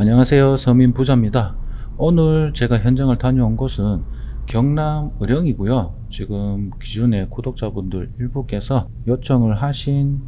안녕하세요. 서민 부자입니다. 오늘 제가 현장을 다녀온 곳은 경남 의령이고요. 지금 기존의 구독자분들 일부께서 요청을 하신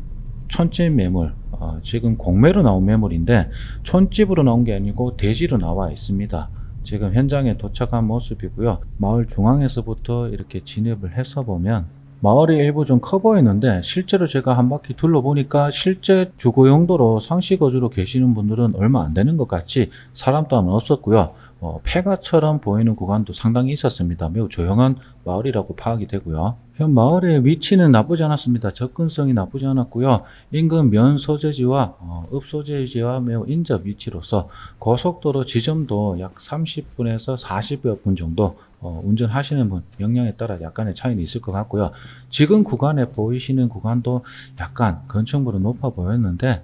촌집 매물, 어, 지금 공매로 나온 매물인데 촌집으로 나온 게 아니고 대지로 나와 있습니다. 지금 현장에 도착한 모습이고요. 마을 중앙에서부터 이렇게 진입을 해서 보면 마을이 일부 좀 커 보이는데 실제로 제가 한 바퀴 둘러보니까 실제 주거 용도로 상시 거주로 계시는 분들은 얼마 안 되는 것 같이 사람 또한 없었고요. 어, 폐가처럼 보이는 구간도 상당히 있었습니다. 매우 조용한 마을이라고 파악이 되고요. 현 마을의 위치는 나쁘지 않았습니다. 접근성이 나쁘지 않았고요. 인근 면 소재지와 어, 읍 소재지와 매우 인접 위치로서 고속도로 지점도 약 30분에서 40여 분 정도 어, 운전하시는 분 역량에 따라 약간의 차이는 있을 것 같고요. 지금 구간에 보이시는 구간도 약간 건축물은 높아 보였는데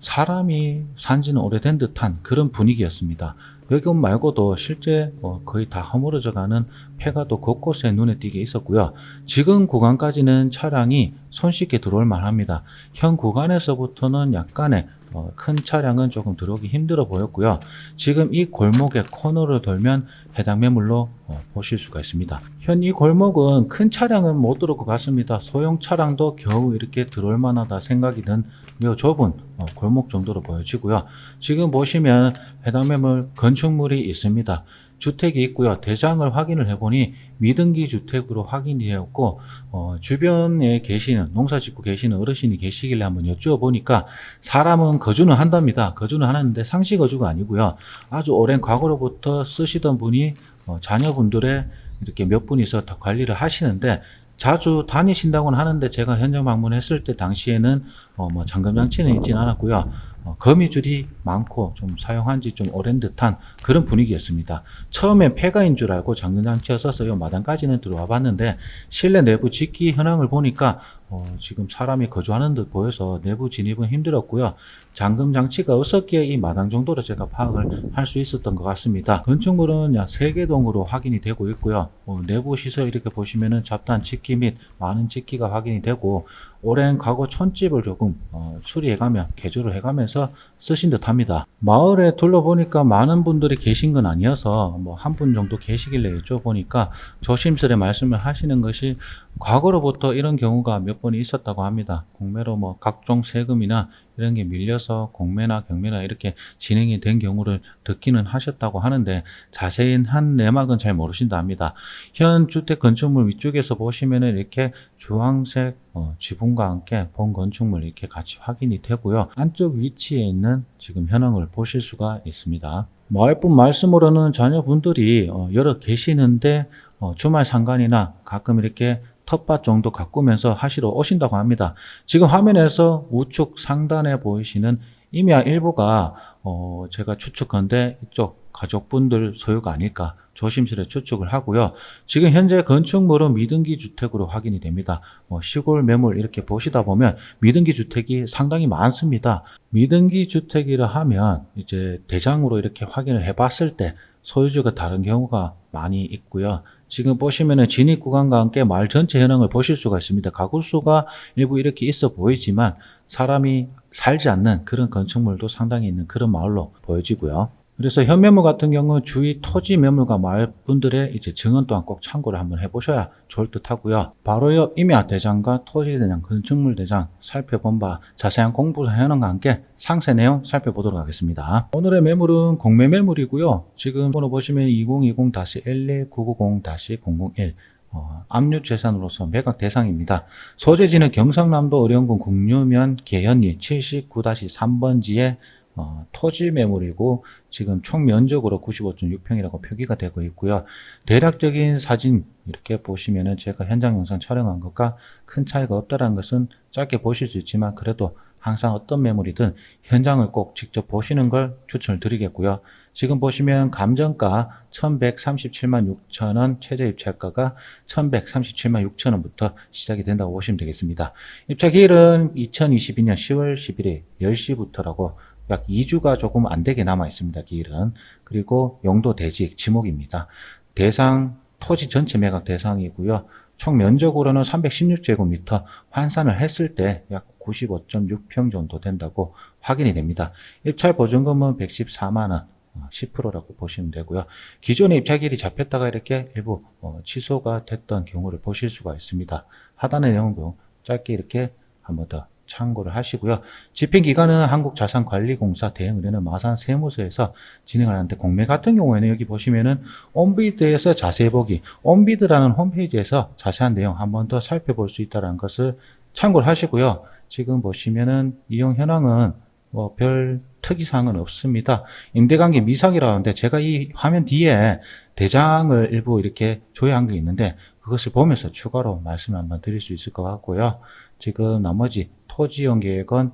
사람이 산지는 오래된 듯한 그런 분위기였습니다. 여기 말고도 실제 뭐 거의 다 허물어져 가는 폐가도 곳곳에 눈에 띄게 있었고요. 지금 구간까지는 차량이 손쉽게 들어올 만합니다. 현 구간에서부터는 약간의 어, 큰 차량은 조금 들어오기 힘들어 보였고요. 지금 이 골목의 코너를 돌면 해당 매물로 어, 보실 수가 있습니다. 현 이 골목은 큰 차량은 못 들어올 것 같습니다. 소형 차량도 겨우 이렇게 들어올 만하다 생각이 든 매우 좁은 어, 골목 정도로 보여지고요. 지금 보시면 해당 매물 건축물이 있습니다. 주택이 있고요. 대장을 확인을 해보니 미등기 주택으로 확인이 되었고 어, 주변에 계시는 농사 짓고 계시는 어르신이 계시길래 한번 여쭈어보니까 사람은 거주는 한답니다. 거주는 하는데 상시 거주가 아니고요. 아주 오랜 과거로부터 쓰시던 분이 어, 자녀분들의 이렇게 몇 분이서 다 관리를 하시는데 자주 다니신다고는 하는데 제가 현장 방문했을 때 당시에는 어, 뭐 잠금 장치는 있지는 않았고요. 어, 거미줄이 많고 좀 사용한 지 좀 오랜 듯한 그런 분위기였습니다. 처음에 폐가인 줄 알고 장치였어서 요 마당까지는 들어와 봤는데 실내 내부 짓기 현황을 보니까 어, 지금 사람이 거주하는 듯 보여서 내부 진입은 힘들었고요. 잠금 장치가 없었기에 이 마당 정도로 제가 파악을 할 수 있었던 것 같습니다. 건축물은 약 3개 동으로 확인이 되고 있고요. 어, 내부 시설 이렇게 보시면은 잡다한 짓기 및 많은 짓기가 확인이 되고 오랜 과거 촌집을 조금 어, 수리해가며 개조를 해가면서 쓰신 듯 합니다. 마을에 둘러보니까 많은 분들이 계신 건 아니어서 뭐 한 분 정도 계시길래 여쭤보니까 조심스레 말씀을 하시는 것이 과거로부터 이런 경우가 몇 번이 있었다고 합니다. 공매로 뭐 각종 세금이나 이런 게 밀려서 공매나 경매나 이렇게 진행이 된 경우를 듣기는 하셨다고 하는데 자세한 한 내막은 잘 모르신다 합니다. 현 주택 건축물 위쪽에서 보시면은 이렇게 주황색 어, 지붕과 함께 본 건축물 이렇게 같이 확인이 되고요. 안쪽 위치에 있는 지금 현황을 보실 수가 있습니다. 마을분 말씀으로는 자녀분들이 어, 여러 계시는데 어, 주말 상관이나 가끔 이렇게 텃밭 정도 가꾸면서 하시러 오신다고 합니다. 지금 화면에서 우측 상단에 보이시는 임야 일부가 어, 제가 추측한데 이쪽 가족분들 소유가 아닐까 조심스레 추측을 하고요. 지금 현재 건축물은 미등기 주택으로 확인이 됩니다. 뭐 시골 매물 이렇게 보시다 보면 미등기 주택이 상당히 많습니다. 미등기 주택이라 하면 이제 대장으로 이렇게 확인을 해봤을 때 소유주가 다른 경우가 많이 있고요. 지금 보시면은 진입 구간과 함께 마을 전체 현황을 보실 수가 있습니다. 가구 수가 일부 이렇게 있어 보이지만 사람이 살지 않는 그런 건축물도 상당히 있는 그런 마을로 보여지고요. 그래서 현 매물 같은 경우 주위 토지 매물과 마을 분들의 이제 증언 또한 꼭 참고를 한번 해보셔야 좋을 듯 하고요. 바로 옆 임야 대장과 토지 대장, 건축물 대장 살펴본 바 자세한 공부서 현황과 함께 상세 내용 살펴보도록 하겠습니다. 오늘의 매물은 공매 매물이고요. 지금 번호 보시면 2020-990-001 어, 압류 재산으로서 매각 대상입니다. 소재지는 경상남도 의령군 국유면 계현리 79-3번지의 어, 토지 매물이고 지금 총 면적으로 95.6평이라고 표기가 되고 있고요. 대략적인 사진 이렇게 보시면은 제가 현장 영상 촬영한 것과 큰 차이가 없다는 것은 짧게 보실 수 있지만 그래도 항상 어떤 매물이든 현장을 꼭 직접 보시는 걸 추천을 드리겠고요. 지금 보시면 감정가 1137만 6천 원, 최저 입찰가가 1137만 6천 원부터 시작이 된다고 보시면 되겠습니다. 입찰 기일은 2022년 10월 11일 10시부터라고 약 2주가 조금 안 되게 남아 있습니다. 기일은. 그리고 용도 대지 지목입니다. 대상 토지 전체 매각 대상이고요. 총 면적으로는 316제곱미터, 환산을 했을 때 약 95.6평 정도 된다고 확인이 됩니다. 입찰 보증금은 114만 원. 10%라고 보시면 되고요. 기존의 입찰길이 잡혔다가 이렇게 일부 어, 취소가 됐던 경우를 보실 수가 있습니다. 하단의 내용도 짧게 이렇게 한 번 더 참고를 하시고요. 집행 기간은 한국자산관리공사 대행의뢰는 마산 세무서에서 진행을 하는데 공매 같은 경우에는 여기 보시면은 온비드에서 자세히 보기, 온비드라는 홈페이지에서 자세한 내용 한 번 더 살펴볼 수 있다는 것을 참고를 하시고요. 지금 보시면은 이용 현황은 뭐 별 특이사항은 없습니다. 임대관계 미상이라는데 제가 이 화면 뒤에 대장을 일부 이렇게 조회한 게 있는데 그것을 보면서 추가로 말씀을 한번 드릴 수 있을 것 같고요. 지금 나머지 토지용 계획은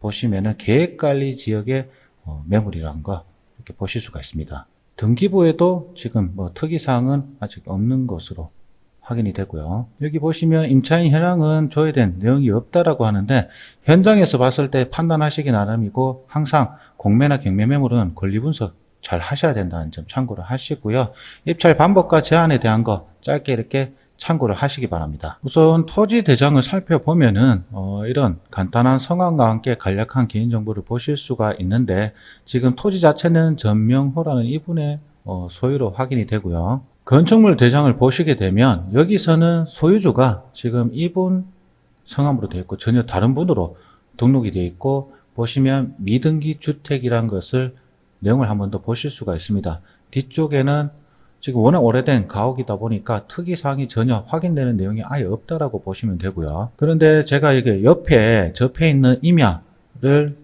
보시면은 계획관리 지역의 어, 매물이라는 거 이렇게 보실 수가 있습니다. 등기부에도 지금 뭐 특이사항은 아직 없는 것으로 확인이 되고요. 여기 보시면 임차인 현황은 조회된 내용이 없다라고 하는데 현장에서 봤을 때 판단하시기 나름이고 항상 공매나 경매 매물은 권리 분석 잘 하셔야 된다는 점 참고를 하시고요. 입찰 반복과 제한에 대한 거 짧게 이렇게 참고를 하시기 바랍니다. 우선 토지 대장을 살펴보면은 어, 이런 간단한 성함과 함께 간략한 개인정보를 보실 수가 있는데 지금 토지 자체는 전명호라는 이분의 어, 소유로 확인이 되고요. 건축물 대장을 보시게 되면 여기서는 소유주가 지금 이분 성함으로 되어 있고 전혀 다른 분으로 등록이 되어 있고 보시면 미등기 주택이란 것을 내용을 한 번 더 보실 수가 있습니다. 뒤쪽에는 지금 워낙 오래된 가옥이다 보니까 특이사항이 전혀 확인되는 내용이 아예 없다라고 보시면 되고요. 그런데 제가 이게 옆에 접해 있는 임야를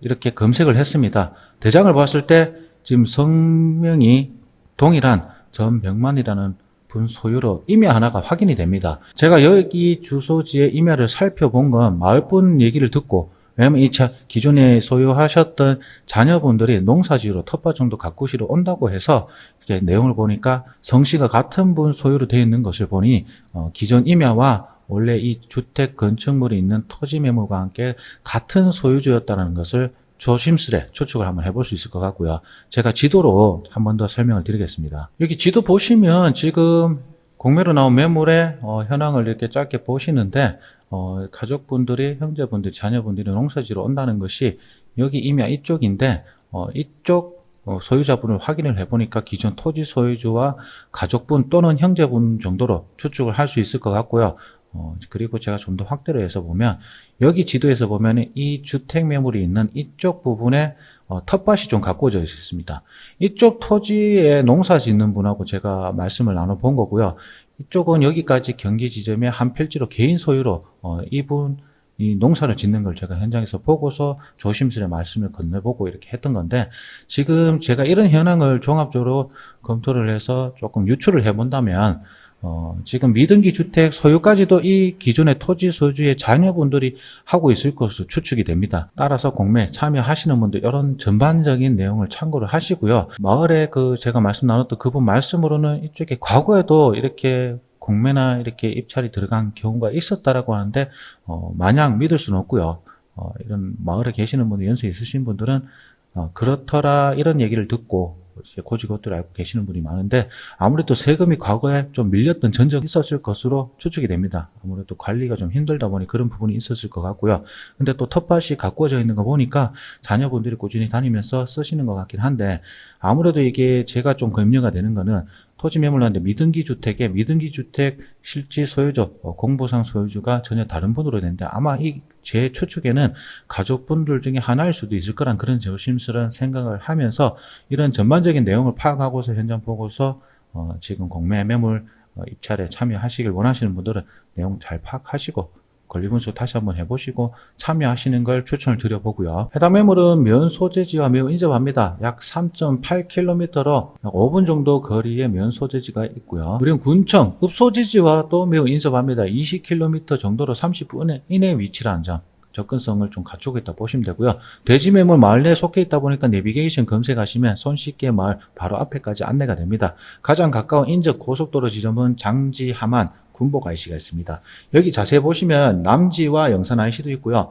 이렇게 검색을 했습니다. 대장을 봤을 때 지금 성명이 동일한 전병만이라는 분 소유로 임야 하나가 확인이 됩니다. 제가 여기 주소지의 임야를 살펴본 건 마을분 얘기를 듣고 왜냐면 이차 기존에 소유하셨던 자녀분들이 농사지로 텃밭 정도 가꾸시러 온다고 해서 이제 내용을 보니까 성씨가 같은 분 소유로 되어 있는 것을 보니 어, 기존 임야와 원래 이 주택 건축물이 있는 토지 매물과 함께 같은 소유주였다는 것을 조심스레 추측을 한번 해볼 수 있을 것 같고요. 제가 지도로 한 번 더 설명을 드리겠습니다. 여기 지도 보시면 지금 공매로 나온 매물의 어, 현황을 이렇게 짧게 보시는데 어, 가족분들이 형제분들이 자녀분들이 농사지로 온다는 것이 여기 임야 이쪽인데 어, 이쪽 어, 소유자분을 확인을 해보니까 기존 토지 소유주와 가족분 또는 형제분 정도로 추측을 할 수 있을 것 같고요. 어, 그리고 제가 좀 더 확대를 해서 보면 여기 지도에서 보면 이 주택 매물이 있는 이쪽 부분에 어, 텃밭이 좀 가꿔져 있습니다. 이쪽 토지에 농사 짓는 분하고 제가 말씀을 나눠본 거고요. 이쪽은 여기까지 경기 지점의 한 필지로 개인 소유로 어, 이분 이 농사를 짓는 걸 제가 현장에서 보고서 조심스레 말씀을 건네보고 이렇게 했던 건데 지금 제가 이런 현황을 종합적으로 검토를 해서 조금 유추를 해본다면 어, 지금 미등기 주택 소유까지도 이 기존의 토지 소유주의 자녀분들이 하고 있을 것으로 추측이 됩니다. 따라서 공매 참여하시는 분들 이런 전반적인 내용을 참고를 하시고요. 마을에 그 제가 말씀 나눴던 그분 말씀으로는 이쪽에 과거에도 이렇게 공매나 이렇게 입찰이 들어간 경우가 있었다라고 하는데 어, 마냥 믿을 수는 없고요. 어, 이런 마을에 계시는 분들 연세 있으신 분들은 어, 그렇더라 이런 얘기를 듣고 고지고대로 알고 계시는 분이 많은데 아무래도 세금이 과거에 좀 밀렸던 전적이 있었을 것으로 추측이 됩니다. 아무래도 관리가 좀 힘들다 보니 그런 부분이 있었을 것 같고요. 근데 또 텃밭이 가꾸어져 있는 거 보니까 자녀분들이 꾸준히 다니면서 쓰시는 것 같긴 한데 아무래도 이게 제가 좀 염려가 되는 거는 토지 매물하는데 미등기 주택에 미등기 주택 실지 소유주, 어, 공보상 소유주가 전혀 다른 분으로 되는데 아마 이 제 추측에는 가족분들 중에 하나일 수도 있을 거란 그런 조심스러운 생각을 하면서 이런 전반적인 내용을 파악하고서 현장 보고서 어, 지금 공매 매물 어, 입찰에 참여하시길 원하시는 분들은 내용 잘 파악하시고 권리분석 다시 한번 해보시고 참여하시는 걸 추천을 드려보고요. 해당 매물은 면 소재지와 매우 인접합니다. 약 3.8km로 약 5분 정도 거리에 면 소재지가 있고요. 그리고 군청, 읍소재지와도 매우 인접합니다. 20km 정도로 30분 이내 위치라는 점. 접근성을 좀 갖추고 있다 보시면 되고요. 돼지 매물 마을 내에 속해 있다 보니까 내비게이션 검색하시면 손쉽게 마을 바로 앞에까지 안내가 됩니다. 가장 가까운 인접 고속도로 지점은 장지, 함안, 군복 IC가 있습니다. 여기 자세히 보시면 남지와 영산 IC도 있고요.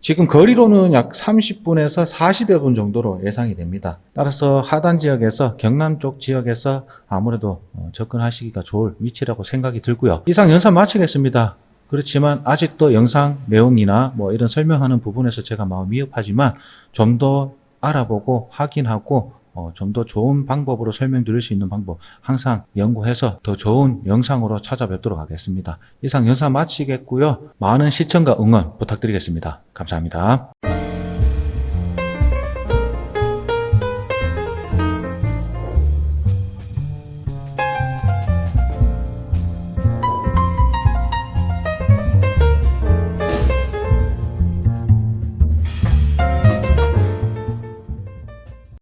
지금 거리로는 약 30분에서 40여 분 정도로 예상이 됩니다. 따라서 하단 지역에서 경남 쪽 지역에서 아무래도 어, 접근하시기가 좋을 위치라고 생각이 들고요. 이상 영상 마치겠습니다. 그렇지만 아직도 영상 내용이나 뭐 이런 설명하는 부분에서 제가 마음 미흡하지만 좀 더 알아보고 확인하고 어, 좀 더 좋은 방법으로 설명드릴 수 있는 방법 항상 연구해서 더 좋은 영상으로 찾아뵙도록 하겠습니다. 이상 영상 마치겠고요. 많은 시청과 응원 부탁드리겠습니다. 감사합니다.